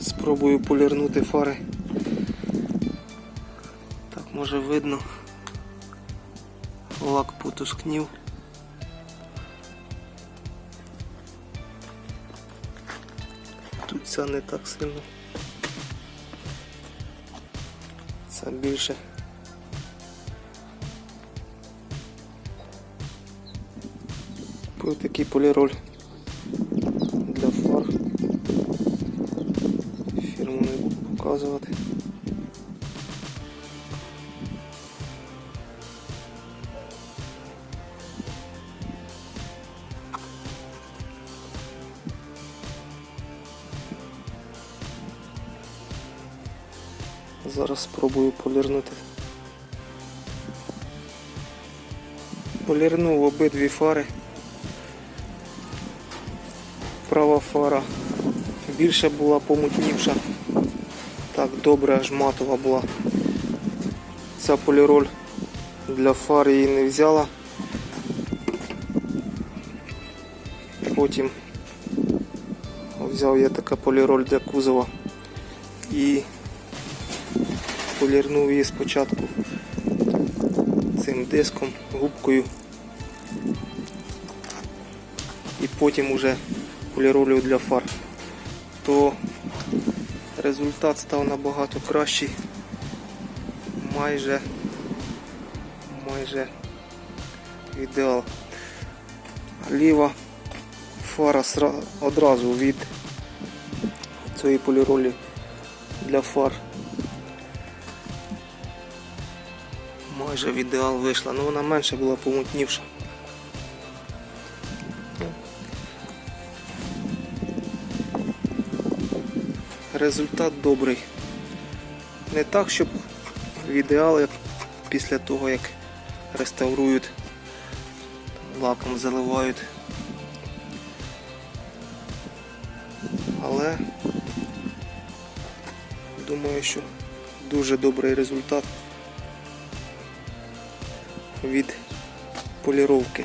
Спробую полірнути фари. Так, може видно. Лак потускнів. Тут це не так сильно. Це більше. Ось такий поліроль показувати. Зараз спробую полірнути. Полірнув обидві фари. Права фара більше була помутнівша. Так, добре, аж матова була. Ця поліроль для фар її не взяла. Потім взяв я така поліроль для кузова і полірнув її спочатку цим диском, губкою. І потім уже поліролю для фар, то результат став набагато кращий. Майже майже ідеал. Ліва фара одразу від цієї поліролі для фар. Майже в ідеал вийшла, але вона менше була помутнівша. Результат добрий. Не так, щоб в ідеал, як після того, як реставрують, лаком заливають. Але думаю, що дуже добрий результат від поліровки.